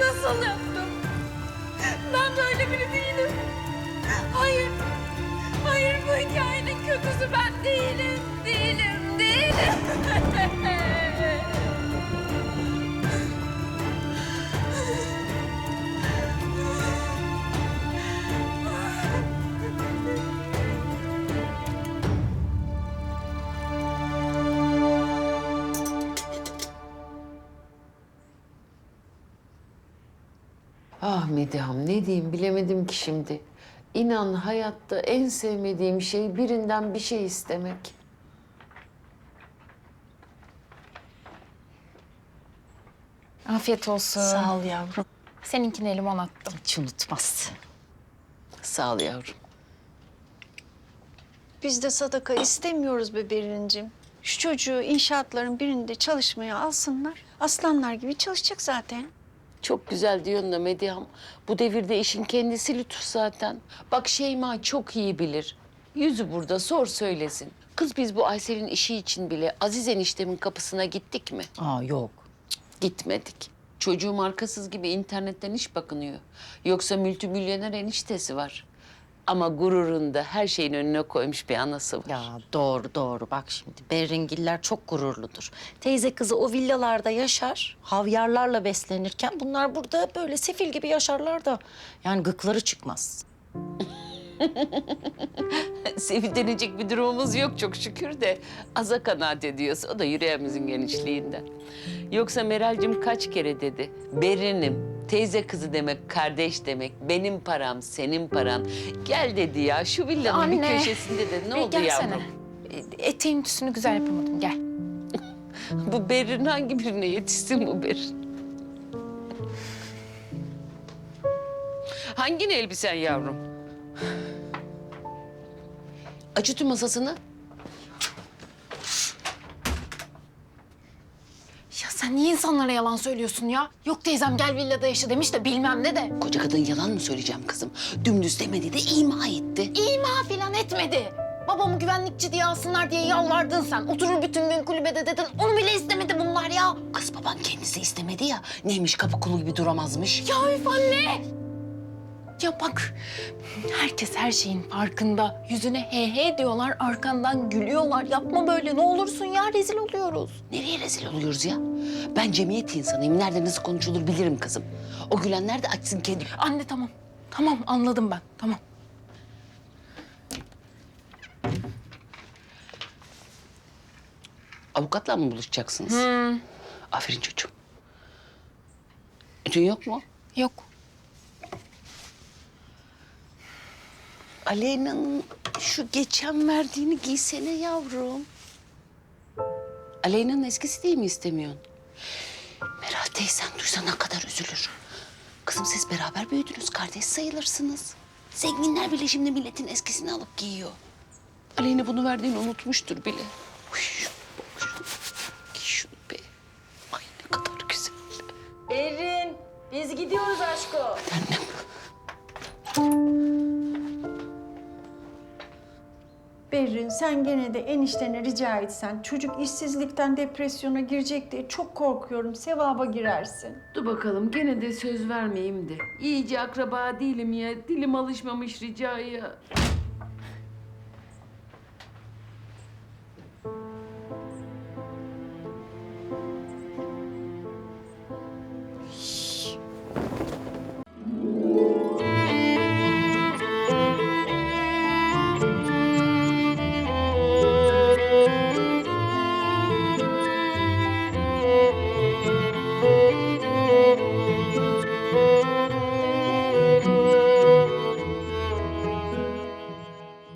nasıl yaptım? Ben böyle biri değilim. Hayır. Hayır bu hikayenin kötüsü ben değilim. Ah Mediham ne diyeyim bilemedim ki şimdi. İnan hayatta en sevmediğim şey birinden bir şey istemek. Afiyet olsun. Sağ ol yavrum. Seninkine limon attım. Hiç unutmaz. Sağ ol yavrum. Biz de sadaka istemiyoruz be Berincim. Şu çocuğu inşaatların birinde çalışmaya alsınlar. Aslanlar gibi çalışacak zaten. Çok güzel diyorsun da Mediham. Bu devirde işin kendisi lütuf zaten. Bak Şeyma çok iyi bilir. Yüzü burada sor söylesin. Kız biz bu Aysel'in işi için bile Aziz eniştemin kapısına gittik mi? Aa yok. Gitmedik. Çocuğum arkasız gibi internetten iş bakınıyor. Yoksa multimilyoner eniştesi var. Ama gururunda her şeyin önüne koymuş bir anası var. Ya doğru doğru bak şimdi Berringiller çok gururludur. Teyze kızı o villalarda yaşar, havyarlarla beslenirken bunlar burada böyle sefil gibi yaşarlar da yani gıkları çıkmaz. Sevinecek bir durumumuz yok çok şükür de aza kanaat ediyorsa o da yüreğimizin genişliğinden. Yoksa Meral'cim kaç kere dedi. Berinim, teyze kızı demek, kardeş demek, benim param, senin paran. Gel dedi ya şu villanın bir Anne, köşesinde de ne Bir oldu gelsene. yavrum? E, Eteğin üstünü güzel yapamadım. Gel. Bu Berin hangi birine yetişsin bu Berin? Hangini elbisen yavrum? Ütü masasını. Sen niye insanlara yalan söylüyorsun ya? Yok teyzem gel villada yaşa demiş de bilmem ne de. Koca kadın yalan mı söyleyeceğim kızım? Dümdüz demedi de ima etti. İma filan etmedi. Babamı güvenlikçi diye alsınlar diye yalvardın sen. Oturur bütün gün kulübede dedin. Onu bile istemedi bunlar ya. Kız baban kendisi istemedi ya. Neymiş kapı kulu gibi duramazmış. Ya üf anne! Ya bak, herkes her şeyin farkında. Yüzüne he he diyorlar, arkandan gülüyorlar. Yapma böyle, ne olursun ya, rezil oluyoruz. Nereye rezil oluyoruz ya? Ben cemiyet insanıyım. Nerede nasıl konuşulur bilirim kızım. O gülenler de açsın kendi... Anne tamam, tamam anladım ben, tamam. Avukatla mı buluşacaksınız? Aferin çocuğum. Ütün yok mu? Yok. Aleyna'nın şu geçen verdiğini giysene yavrum. Aleyna'nın eskisi değil mi istemiyorsun? Meral teyzen duysa ne kadar üzülür. Kızım siz beraber büyüdünüz, kardeş sayılırsınız. Zenginler bile şimdi milletin eskisini alıp giyiyor. Aleyna bunu verdiğini unutmuştur bile. Uy, bak. Giy şunu be. Ay ne kadar güzel. Berin, biz gidiyoruz aşko. Annem. Berrin sen gene de eniştene rica etsen. Çocuk işsizlikten depresyona girecek diye çok korkuyorum. Sevaba girersin. Dur bakalım gene de söz vermeyeyim de. İyice akraba değilim ya. Dilim alışmamış ricaya.